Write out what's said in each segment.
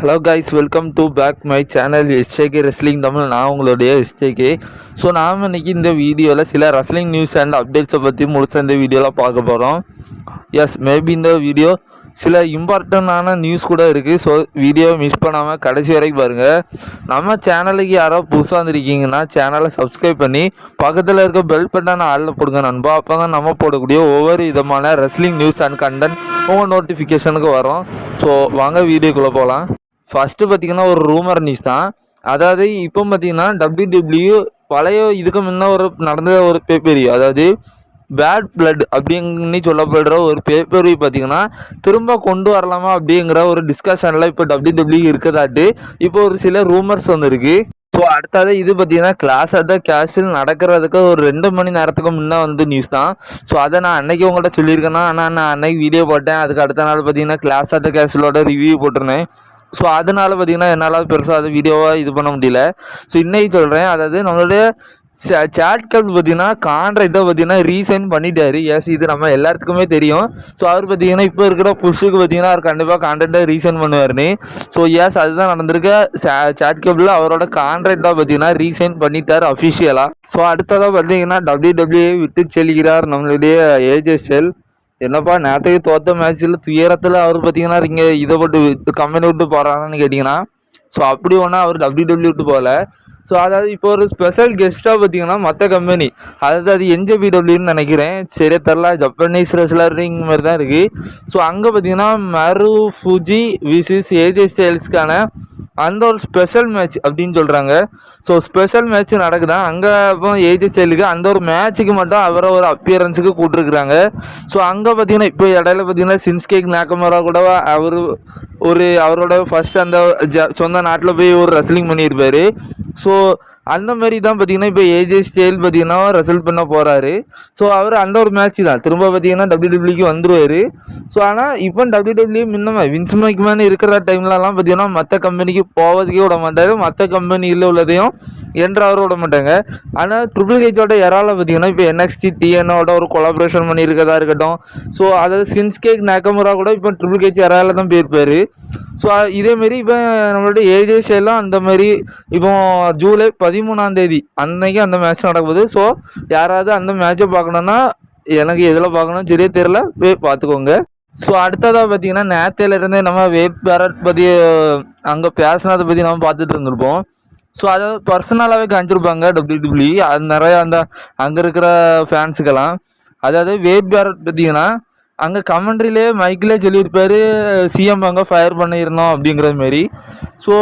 Hello guys welcome to back my channel SJK wrestling Tamil நான் உங்களுடைய SJK so நாம் இன்றைக்கி இந்த வீடியோவில் சில ரெஸ்லிங் நியூஸ் அண்ட் அப்டேட்ஸை பற்றி முழுச இந்த வீடியோவில் பார்க்க போகிறோம் எஸ் மேபி இந்த வீடியோ சில இம்பார்ட்டண்ட்டான நியூஸ் கூட இருக்குது ஸோ வீடியோவை மிஸ் பண்ணாமல் கடைசி வரைக்கும் பாருங்கள் நம்ம சேனலுக்கு யாரோ புதுசாக வந்திருக்கீங்கன்னா சேனலை சப்ஸ்கிரைப் பண்ணி பக்கத்தில் இருக்க பெல் பட்டான ஆளில் போடுங்க நண்பா. அப்போ தான் நம்ம போடக்கூடிய ஒவ்வொரு விதமான ரெஸ்லிங் நியூஸ் அண்ட் கண்டென்ட் உங்கள் நோட்டிஃபிகேஷனுக்கு வரும். ஸோ வாங்க வீடியோக்குள்ளே போகலாம் ஃபஸ்ட்டு பார்த்தீங்கன்னா ஒரு ரூமர் நியூஸ் தான். அதாவது இப்போ பார்த்தீங்கன்னா டபிள்யூடபிள்யூ பழைய இதுக்கு முன்னே ஒரு நடந்த ஒரு பேப்பரி அதாவது பேட் பிளட் அப்படின்னு சொல்லப்படுற ஒரு பேப்பரி பார்த்தீங்கன்னா திரும்ப கொண்டு வரலாமா அப்படிங்கிற ஒரு டிஸ்கஷனில் இப்போ டபிள்யூடபிள்யூ இருக்கதாட்டு இப்போ ஒரு சில ரூமர்ஸ் வந்திருக்கு. ஸோ அடுத்தது இது பார்த்தீங்கன்னா கிளாஸ் அட் த கேஷில் நடக்கிறதுக்கு ஒரு ரெண்டு மணி நேரத்துக்கு முன்னே வந்து நியூஸ் தான். ஸோ அதை நான் அன்னைக்கு உங்கள்கிட்ட சொல்லியிருக்கேன்னா ஆனால் நான் அன்னைக்கு வீடியோ போட்டேன். அதுக்கு அடுத்த நாள் பார்த்தீங்கன்னா கிளாஸ் அட் த கேஷிலோட ரிவ்யூ போட்டிருந்தேன். ஸோ அதனால பார்த்தீங்கன்னா என்னால் பெருசாக அது வீடியோவாக இது பண்ண முடியல. ஸோ இன்னைக்கு சொல்கிறேன் அதாவது நம்மளுடைய சேட்கல் கப் பார்த்தீங்கன்னா கான்ட்ராக்டை பார்த்தீங்கன்னா ரீசைன் பண்ணிட்டாரு. எஸ் இது நம்ம எல்லாத்துக்குமே தெரியும். ஸோ அவர் பார்த்தீங்கன்னா இப்போ இருக்கிற புஷுக்கு பார்த்தீங்கன்னா அவர் கண்டிப்பாக கான்ட்ராக்டை ரீசைன் பண்ணுவார்னு ஸோ எஸ் அதுதான் நடந்திருக்க. சாட் கப்பில் அவரோட கான்ட்ராக்டாக பார்த்தீங்கன்னா ரீசைன் பண்ணிட்டார் அஃபிஷியலாக ஸோ அடுத்ததாக பார்த்தீங்கன்னா டபிள்யூ டபிள்யூ விட்டு செல்கிறார் நம்மளுடைய ஏஜெஸ்எல் என்னப்பா நேற்றுக்கு தோத்த மேட்ச்சில் துயரத்தில் அவர் பார்த்தீங்கன்னா இங்கே இதை விட்டு கம்பெனி விட்டு போகிறாங்கன்னு கேட்டிங்கன்னா ஸோ அப்படி ஒன்றா அவர் டபிள்யூ டபிள்யூ விட்டு போகல. ஸோ அதாவது இப்போ ஒரு ஸ்பெஷல் கெஸ்ட்டாக பார்த்தீங்கன்னா மற்ற கம்பெனி அதாவது அது என்ஜேபிடபிள்யூன்னு நினைக்கிறேன். சரியா தெரில ஜப்பனீஸ் ரெஸ்லரிங் மாதிரி தான் இருக்குது ஸோ அங்கே பார்த்தீங்கன்னா மரு ஃபுஜி விசிஸ் ஏஜே ஸ்டைல்ஸ்க்கான அந்த ஒரு ஸ்பெஷல் மேட்ச் அப்படின்னு சொல்கிறாங்க ஸோ ஸ்பெஷல் மேட்ச் நடக்குதான் அங்கே இப்போ ஏஜே ஸ்டைலுக்கு அந்த ஒரு மேட்ச்சுக்கு மட்டும் அவரை ஒரு அப்பியரன்ஸுக்கு கூப்பிட்ருக்குறாங்க ஸோ அங்கே பார்த்தீங்கன்னா இப்போ இடையில பார்த்தீங்கன்னா சின்ஸ்கேக் நாக்கமரா கூட அவர் ஒரு அவரோட ஃபஸ்ட் அந்த ஜ சொந்த நாட்டில் போய் ஒரு ரெஸ்லிங் பண்ணியிருப்பார். ஸோ அந்த மாதிரி தான் பார்த்தீங்கன்னா இப்போ ஏஜே ஸ்டேல் பார்த்தீங்கன்னா ரிசல்ட் பண்ண போகிறாரு ஸோ அவர் அந்த ஒரு மேட்ச் தான். திரும்ப பார்த்தீங்கன்னா டபிள்யூடபிள்யூக்கு வந்துருவார். ஸோ ஆனால் இப்போ டபிள்யூடபிள்யூ முன்னமே வின்ஸ் இருக்கிற டைம்லலாம் பார்த்தீங்கன்னா மற்ற கம்பெனிக்கு போவதுக்கே விட மாட்டார். மற்ற கம்பெனியில் உள்ளதையும் என்றாவது விட மாட்டாங்க. ஆனால் ட்ரிபிள் ஹெச்சோட யாரால பார்த்தீங்கன்னா இப்போ என்எக்ஸ்டி டிஎனோட ஒரு கொலாபரேஷன் பண்ணியிருக்கதா இருக்கட்டும். ஸோ அதாவது சின்ஸ்கேக் நாக்கமுரா கூட இப்போ ட்ரிபிள் ஹெச் யாரால தான் போயிருப்பார். ஸோ இதேமாரி இப்போ நம்மளோட ஏஜேஸ் எல்லாம் அந்த மாதிரி இப்போ ஜூலை பதிமூணாம் தேதி அன்னைக்கு அந்த மேட்ச் நடக்குது. ஸோ யாராவது அந்த மேட்சை பார்க்கணுன்னா எனக்கு எதில் பார்க்கணும் சரியே தெரில போய் பார்த்துக்கோங்க. ஸோ அடுத்ததாக பார்த்தீங்கன்னா நேத்தையிலேருந்தே நம்ம வேட் பேரட் பற்றி அங்கே பேசினதை பற்றி நம்ம பார்த்துட்டு இருந்திருப்போம். ஸோ அதாவது பர்சனலாகவே காமிச்சிருப்பாங்க டபிள்யூ டபிள்யூ அது நிறையா அந்த அங்கே இருக்கிற ஃபேன்ஸுக்கெல்லாம் அதாவது வேட் பேரட் பார்த்தீங்கன்னா அங்கே கமெண்ட்ரிலே மைக்கிலே சொல்லியிருப்பார் சிஎம் அங்கே ஃபயர் பண்ணியிருந்தோம் அப்படிங்கிற மாரி. ஸோ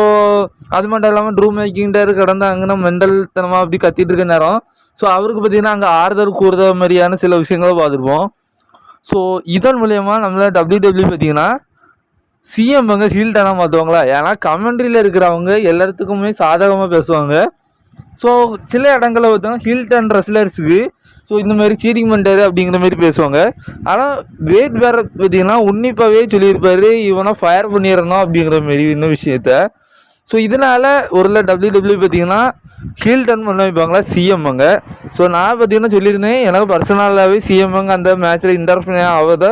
அது மட்டும் இல்லாமல் ட்ரூ மேக்கிங்கிட்ட கிடந்து அங்கே மெண்டல் தனமாக அப்படி கத்திட்டு இருக்க நேரம். ஸோ அவருக்கு பார்த்தீங்கன்னா அங்கே ஆறுதல் கூறுத மாதிரியான சில விஷயங்களை பார்த்துருப்போம். ஸோ இதன் மூலயமா நம்மள டபிள்யூ டபிள்யூ பார்த்தீங்கன்னா சிஎம் அங்கே ஹீல்டானா மாற்றுவாங்களா ஏன்னா கமெண்ட்ரியில் இருக்கிறவங்க எல்லாத்துக்குமே சாதகமாக பேசுவாங்க. ஸோ சில இடங்களில் பார்த்தா ஹில்டன் ரெஸ்லர்ஸுக்கு ஸோ இந்த மாதிரி சீட்டிங் பண்ணிட்டாரு அப்படிங்கிற மாதிரி பேசுவாங்க. ஆனால் வேட் வேற பார்த்தீங்கன்னா உன்னிப்பாகவே சொல்லியிருப்பார் இவனை ஃபயர் பண்ணிடணும் அப்படிங்கிற மாரி இன்னும் விஷயத்த. ஸோ இதனால் ஒரு டபிள்யூ டபிள்யூ பார்த்தீங்கன்னா ஹீல் பண்ண வைப்பாங்களா? சிஎம்ங்க ஸோ நான் பார்த்தீங்கன்னா சொல்லியிருந்தேன் எனக்கு பர்சனலாகவே சிஎம்ங்க அந்த மேட்ச்சில் இன்டர்ஃபியர் ஆகாத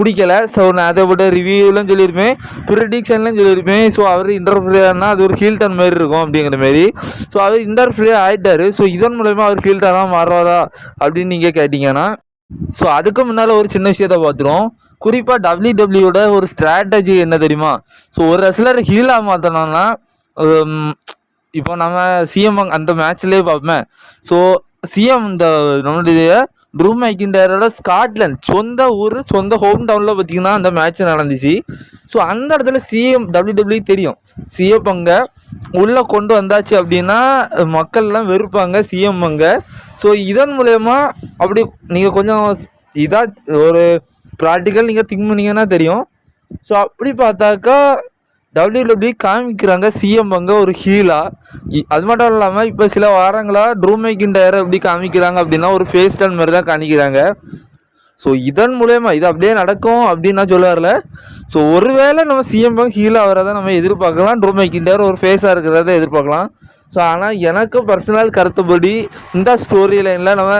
பிடிக்கல. ஸோ நான் அதை விட ரிவ்யூலாம் சொல்லியிருப்பேன் ப்ரிடிக்ஷன்லாம் சொல்லியிருப்பேன். ஸோ அவர் இன்டர்ஃபியர்னா அது ஒரு ஹீல்டன் மாதிரி இருக்கும் அப்படிங்கிற மாரி ஸோ அவர் இன்டர்ஃபியர் ஆகிட்டார் ஸோ இதன் மூலயமா அவர் ஹீல்டனாக மாறுவாரா அப்படின்னு நீங்கள் கேட்டிங்கன்னா ஸோ அதுக்கு முன்னால் ஒரு சின்ன விஷயத்த பார்த்துருவோம். குறிப்பாக டபிள்யூ டபிள்யூட ஒரு ஸ்ட்ராட்டஜி என்ன தெரியுமா? ஸோ ஒரு ரெஸ்லர் ஹீலாக மாற்றணும்னா இப்போ நம்ம சிஎம் அந்த மேட்ச்லேயே பார்ப்போமே. ஸோ சிஎம் இந்த நம்மளுடைய ட்ரூ மேக்கிண்டரோட ஸ்காட்லாண்ட் சொந்த ஊர் சொந்த ஹோம் டவுனில் பார்த்தீங்கன்னா அந்த மேட்ச் நடந்துச்சு. ஸோ அந்த இடத்துல சிஎம் டபிள்யூடபிள்யூ தெரியும். சிஎம் அங்கே உள்ளே கொண்டு வந்தாச்சு அப்படின்னா மக்கள்லாம் வெறுப்பாங்க சிஎம் அங்கே. ஸோ இதன் மூலயமா அப்படி நீங்கள் கொஞ்சம் இதாக ஒரு ப்ராக்டிக்கல் நீங்கள் திங்க் பண்ணிங்கன்னா தெரியும். ஸோ அப்படி பார்த்தாக்கா டபிள்யூடபிள்யூ காமிக்கிறாங்க சிஎம் அங்கே ஒரு ஹீலா. அது மட்டும் இல்லாமல் இப்போ சில வாரங்களாக ட்ரூமேக்கின் டயரை எப்படி காமிக்கிறாங்க அப்படின்னா ஒரு ஃபேஸ் டன் மாதிரி தான் காமிக்கிறாங்க. ஸோ இதன் மூலயமா இது அப்படியே நடக்கும் அப்படின்னு நான் சொல்ல வரல ஸோ ஒருவேளை நம்ம சிஎம் பங்க் ஹீலாக வரதை நம்ம எதிர்பார்க்கலாம். ட்ரூமேக்கின் டயர் ஒரு ஃபேஸாக இருக்கிறத எதிர்பார்க்கலாம். ஸோ ஆனால் எனக்கு பர்சனல் கருத்துப்படி இந்த ஸ்டோரி லைனில் நம்ம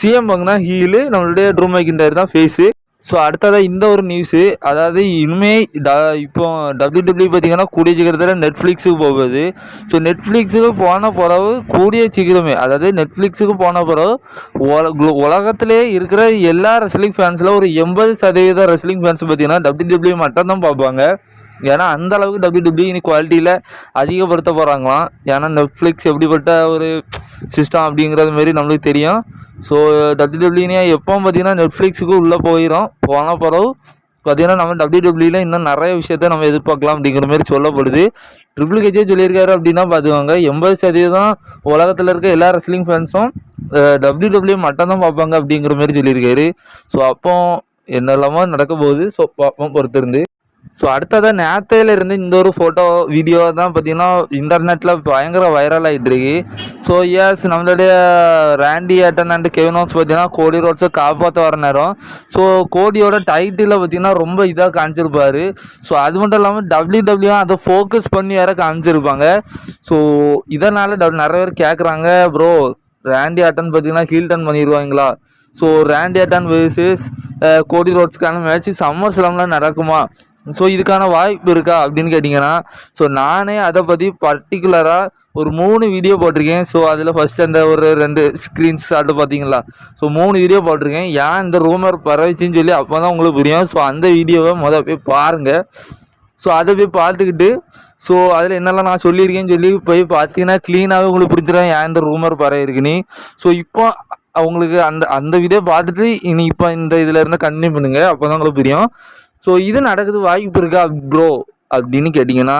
சிஎம் பங்க் தான் ஹீலு நம்மளுடைய ட்ரூமேக்கின் டயர் தான் ஃபேஸு ஸோ அடுத்ததாக இந்த ஒரு நியூஸு அதாவது இனிமே ட இப்போ டபிள்யூ டபிள்யூ பார்த்தீங்கன்னா கூடிய சீக்கிரத்தில் நெட்ஃப்ளிக்ஸுக்கு போகுது. ஸோ நெட்ஃப்ளிக்ஸுக்கு போன பிறகு கூடிய சீக்கிரமே அதாவது நெட்ஃப்ளிக்ஸுக்கு போன பிறகு உல உலகத்திலே இருக்கிற எல்லா ரெஸ்லிங் ஃபேன்ஸில் ஒரு எண்பது சதவீத ரெஸ்லிங் ஃபேன்ஸ் பார்த்தீங்கன்னா டபிள்யூ டபிள்யூ மட்டும் தான் பார்ப்பாங்க. ஏன்னா அந்த அளவுக்கு டபிள்யூ டபிள்யூ இனி குவாலிட்டியில் அதிகப்படுத்த போகிறாங்களாம் ஏன்னா நெட்ஃப்ளிக்ஸ் எப்படிப்பட்ட ஒரு சிஸ்டம் அப்படிங்கிறது மாரி நம்மளுக்கு தெரியும். ஸோ டபிள்யூ டபிள்யூனே எப்போ பார்த்தீங்கன்னா நெட்ஃப்ளிக்ஸுக்கு உள்ளே போயிடும் போன பிறகு பார்த்தீங்கன்னா நம்ம டபிள்யூ இன்னும் நிறைய விஷயத்த நம்ம எதிர்பார்க்கலாம் அப்படிங்கிற மாதிரி சொல்லப்படுது. ட்ரிபிள் கெஜே சொல்லியிருக்காரு அப்படின்னா பார்த்துக்கோங்க எண்பது சதவீதம் உலகத்தில் இருக்க எல்லா ரெஸ்லிங் ஃபேன்ஸும் டபிள்யூ டபிள்யூ மட்டும் தான் பார்ப்பாங்க அப்படிங்கிற மாதிரி சொல்லியிருக்காரு. ஸோ அப்போ என்னெல்லாமோ நடக்க போகுது. ஸோ பார்ப்போம் பொறுத்திருந்து. ஸோ அடுத்ததாக நேத்தையில இருந்து இந்த ஒரு ஃபோட்டோ வீடியோ தான் பார்த்தீங்கன்னா இன்டர்நெட்டில் பயங்கர வைரல் ஆகிட்டுருக்கு ஸோ எஸ் நம்மளுடைய ரேண்டி ஏட்டன் அண்ட் கெவினோஸ் பார்த்தீங்கன்னா கோடி ரோட்ஸை காப்பாற்ற வர நேரம். ஸோ கோடியோட டைட்டிலில் பார்த்தீங்கன்னா ரொம்ப இதாக காமிச்சிருப்பார். ஸோ அது மட்டும் இல்லாமல் டபிள்யூ டபிள்யூ அதை ஃபோக்கஸ் பண்ணி வேற காமிச்சிருப்பாங்க. ஸோ இதனால் நிறைய பேர் கேட்குறாங்க ப்ரோ ரேண்டி ஆட்டன் பார்த்தீங்கன்னா heel turn பண்ணிடுவாங்களா so Randy Orton versus Cody ரோட்ஸ்க்கான match summer ஸ்லாம்லாம் நடக்குமா? ஸோ இதுக்கான வாய்ப்பு இருக்கா அப்படின்னு கேட்டிங்கன்னா ஸோ நானே அதை பற்றி பர்டிகுலராக ஒரு மூணு வீடியோ போட்டிருக்கேன். ஸோ அதில் ஃபஸ்ட்டு அந்த ஒரு ரெண்டு ஸ்க்ரீன் ஷாட்டு பார்த்தீங்களா ஸோ மூணு வீடியோ போட்டிருக்கேன். ஏன் இந்த ரூமர் பரவிச்சின்னு சொல்லி அப்போ தான் உங்களுக்கு புரியும். ஸோ அந்த வீடியோவை மொதல் போய் பாருங்கள் ஸோ அதை போய் பார்த்துக்கிட்டு ஸோ அதில் என்னெல்லாம் நான் சொல்லியிருக்கேன்னு சொல்லி போய் பார்த்தீங்கன்னா க்ளீனாகவே உங்களுக்கு புரிஞ்சிடும். ஏன் இந்த ரூமர் பரவி இருக்குன்னு ஸோ இப்போ அவங்களுக்கு அந்த அந்த வீடியோ பார்த்துட்டு இனி இப்போ இந்த இதில் இருந்து கண்டினியூ பண்ணுங்க. அப்போ தான் உங்களுக்கு புரியும். ஸோ இது நடக்குது வாய்ப்பு இருக்கா ப்ரோ அப்படின்னு கேட்டிங்கன்னா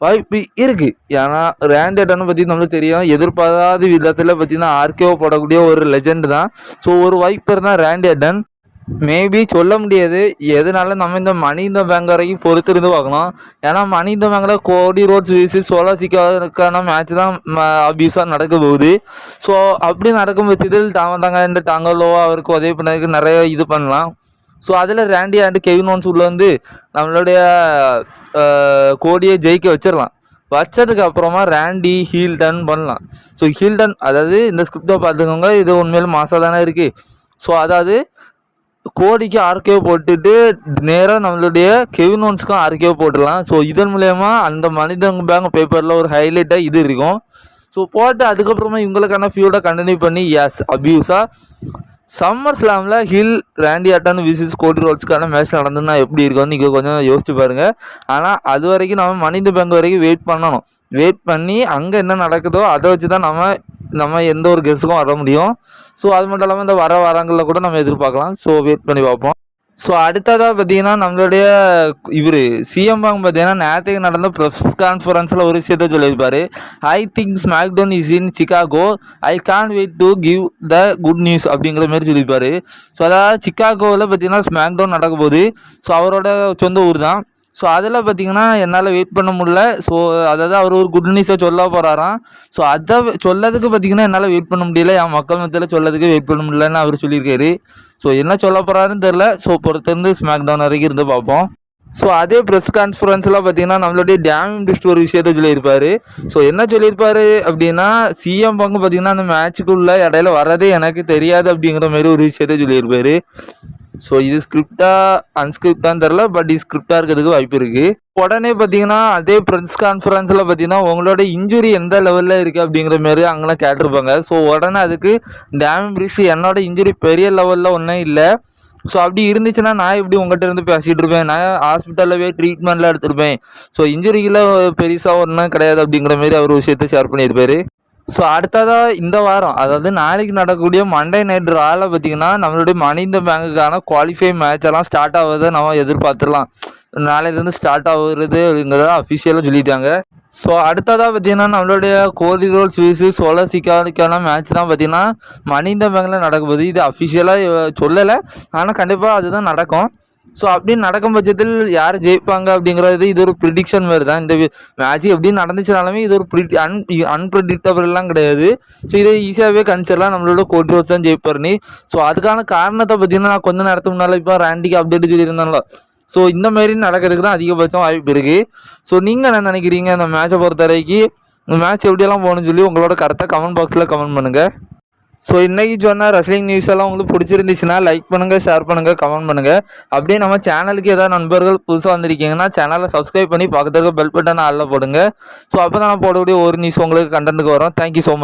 வாய்ப்பு இருக்குது ஏன்னா ரேண்டேட்டனை பற்றி நம்மளுக்கு தெரியும். எதிர்பாராத விதத்தில் பார்த்தீங்கன்னா ஆர்கேஓ போடக்கூடிய ஒரு லெஜெண்ட் தான். ஸோ ஒரு வாய்ப்பு இருந்தால் ரேண்டேட்டன் மேபி சொல்ல முடியாது. எதனால நம்ம இந்த மனித பேங்க் வரைக்கும் பொறுத்திருந்து பார்க்கணும். ஏன்னா மனித பேங்கில் கோடி ரோட்ஸ் வீசி சோலாசிக்கான மேட்ச் தான் அபியூஸாக நடக்க போகுது. ஸோ அப்படி நடக்கும் பட்சத்தில் தாங்க தாங்க இந்த டாங்கலோ அவருக்கு உதவி பண்ணதுக்கு நிறைய இது பண்ணலாம். ஸோ அதில் ரேண்டி ஆண்டு கெவின் ஓன்ஸ் உள்ள வந்து நம்மளுடைய கோடியை ஜெயிக்க வச்சிடலாம் வச்சதுக்கு அப்புறமா ரேண்டி ஹீல்டன் பண்ணலாம். ஸோ ஹீல்டன் அதாவது இந்த ஸ்கிரிப்டை பார்த்துக்கோங்க இது உண்மையில மாசாக தானே இருக்குது ஸோ அதாவது கோடிக்கு ஆர்கே போட்டுட்டு நேராக நம்மளுடைய கெவினோன்ஸ்க்கும் ஆர்கே போட்டுடலாம். ஸோ இதன் மூலயமா அந்த மனிதங்க பேங்க் பேப்பரில் ஒரு ஹைலைட்டாக இது இருக்கும். ஸோ போட்டு அதுக்கப்புறமா இவங்களுக்கான ஃபியூடை கண்டினியூ பண்ணி எஸ் அப்யூஸாக summer ஸ்லாமில் heel Randy Orton versus Cody ரோல்ஸ்க்கான match நடந்ததுன்னா எப்படி இருக்கும்னு நீங்கள் கொஞ்சம் யோசிச்சு பாருங்கள் ஆனால் அது வரைக்கும் நம்ம மனித பேங்க் வரைக்கும் வெயிட் பண்ணணும். வெயிட் பண்ணி அங்கே என்ன நடக்குதோ அதை வச்சு தான் நம்ம நம்ம எந்த ஒரு கெஸ்ஸுக்கும் வர முடியும். ஸோ அது மட்டும் இல்லாமல் இந்த வர வாரங்களில் கூட நம்ம எதிர்பார்க்கலாம். ஸோ வெயிட் பண்ணி பார்ப்போம். ஸோ அடுத்ததாக பார்த்தீங்கன்னா நம்மளுடைய இவர் சிஎம் வாங்க பார்த்தீங்கன்னா நேற்றுக்கு நடந்த ப்ரெஸ் கான்ஃபரன்ஸில் ஒரு விஷயத்த சொல்லியிருப்பாரு. I think SmackDown is in Chicago I can't wait to give the good news அப்படிங்கிற மாதிரி சொல்லியிருப்பார். ஸோ அதாவது சிக்காகோவில் பார்த்தீங்கன்னா ஸ்மாக்டவுன் நடக்க போகுது. ஸோ அவரோட சொந்த ஊர் தான் ஸோ அதில் பார்த்தீங்கன்னா என்னால் வெயிட் பண்ண முடியல. ஸோ அதாவது அவர் ஒரு குட் நியூஸை சொல்ல போகிறாராம் ஸோ அதை சொல்லதுக்கு பார்த்தீங்கன்னா என்னால் வெயிட் பண்ண முடியல. என் மக்கள் மத்தியில் சொல்லதுக்கு வெயிட் பண்ண முடியலன்னு அவர் சொல்லியிருக்காரு. ஸோ என்ன சொல்ல போகிறாருன்னு தெரில ஸோ பொறுத்திருந்து ஸ்மாக் டவுன் வரைக்கும் இருந்து பார்ப்போம் ஸோ அதே ப்ரெஸ் கான்ஃபரன்ஸில் பார்த்தீங்கன்னா நம்மளுடைய டேம் இண்டஸ்ட் ஒரு விஷயத்த சொல்லியிருப்பார். ஸோ என்ன சொல்லியிருப்பார் அப்படின்னா சிஎம் பங்கு பார்த்தீங்கன்னா அந்த மேட்சுக்குள்ளே இடையில வரதே எனக்கு தெரியாது அப்படிங்கிற மாதிரி ஒரு விஷயத்த சொல்லியிருப்பார். ஸோ இது ஸ்கிரிப்டா அன்ஸ்கிரிப்டான்னு தெரில பட் இது ஸ்கிரிப்டா இருக்கிறதுக்கு வாய்ப்பு இருக்குது உடனே பார்த்தீங்கன்னா அதே ப்ரெஸ் கான்ஃபரன்ஸில் பார்த்தீங்கன்னா உங்களோட இன்ஜுரி எந்த லெவலில் இருக்குது அப்படிங்கிற மாதிரி அங்கெல்லாம் கேட்டிருப்பாங்க. ஸோ உடனே அதுக்கு டேம் பிரிக்ஸ் என்னோட இன்ஜுரி பெரிய லெவலில் ஒன்றும் இல்லை. ஸோ அப்படி இருந்துச்சுன்னா நான் எப்படி உங்கள்கிட்ட இருந்து பேசிகிட்டு இருப்பேன்? நான் ஹாஸ்பிட்டலில் போய் ட்ரீட்மெண்ட்லாம் எடுத்திருப்பேன். ஸோ இன்ஜுரியில் பெருசாக ஒன்றும் கிடையாது அப்படிங்கிற மாதிரி அவர் விஷயத்தை ஷேர் பண்ணியிருப்பாரு. ஸோ அடுத்ததாக இந்த வாரம் அதாவது நாளைக்கு நடக்கக்கூடிய மண்டே நைட் ரால பார்த்தீங்கன்னா நம்மளுடைய மனித பேங்குக்கான குவாலிஃபை மேட்ச் எல்லாம் ஸ்டார்ட் ஆகுறதை நம்ம எதிர்பார்த்துடலாம். நாளையிலேருந்து ஸ்டார்ட் ஆகுறது அப்படிங்கிறத அஃபிஷியலாக சொல்லிட்டாங்க. ஸோ அடுத்ததாக பார்த்தீங்கன்னா நம்மளுடைய கோரி ரோல் ஸ்வீஸு சோழ சிக்கான மேட்ச் தான் பார்த்தீங்கன்னா மனித பேங்கில் நடக்க போகுது. இது அஃபிஷியலாக சொல்லலை. ஆனால் கண்டிப்பாக அதுதான் நடக்கும். ஸோ அப்படின்னு நடக்கும் பட்சத்தில் யார் ஜெயிப்பாங்க அப்படிங்கிறது இது ஒரு ப்ரிடிக்ஷன் மாதிரி தான் இந்த மேட்ச் எப்படி நடந்துச்சுனாலுமே இது ஒரு ப்ரி அன் அன்பிரடிக்டபிள்லாம் கிடையாது. ஸோ இதை ஈஸியாகவே கன்சிடலாம் நம்மளோட கோட் ரோஸ் தான் ஜெயிப்பார்னு ஸோ அதுக்கான காரணத்தை பார்த்தீங்கன்னா நான் கொஞ்சம் நேரத்துக்கு முன்னால் இப்போ ரேண்டிக்கு அப்டேட் சொல்லியிருந்தேன்ல. ஸோ இந்த மாதிரி நடக்கிறதுக்கு தான் அதிகபட்சம் வாய்ப்பு இருக்குது ஸோ நீங்கள் என்ன நினைக்கிறீங்க இந்த மேட்சை பொறுத்த வரைக்கும்? இந்த மேட்ச் எப்படியெல்லாம் போகணும்னு சொல்லி உங்களோட கரெக்டாக கமெண்ட் பாக்ஸில் கமெண்ட் பண்ணுங்கள் ஸோ இன்றைக்கி சொன்ன ரெஸ்லிங் நியூஸ் எல்லாம் உங்களுக்கு பிடிச்சிருந்துச்சுன்னா லைக் பண்ணுங்கள் ஷேர் பண்ணுங்கள் கமெண்ட் பண்ணுங்கள் அப்படியே நம்ம சேனலுக்கு ஏதாவது நண்பர்கள் புதுசாக வந்திருக்கீங்கன்னா சேனலை சப்ஸ்கிரைப் பண்ணி பக்கத்துக்கு பெல் பட்டனை ஆளில் போடுங்க. ஸோ அப்போ தான் நான் போடக்கூடிய ஒரு நியூஸ் உங்களுக்கு கண்டென்ட்டுக்கு வரும். Thank you so much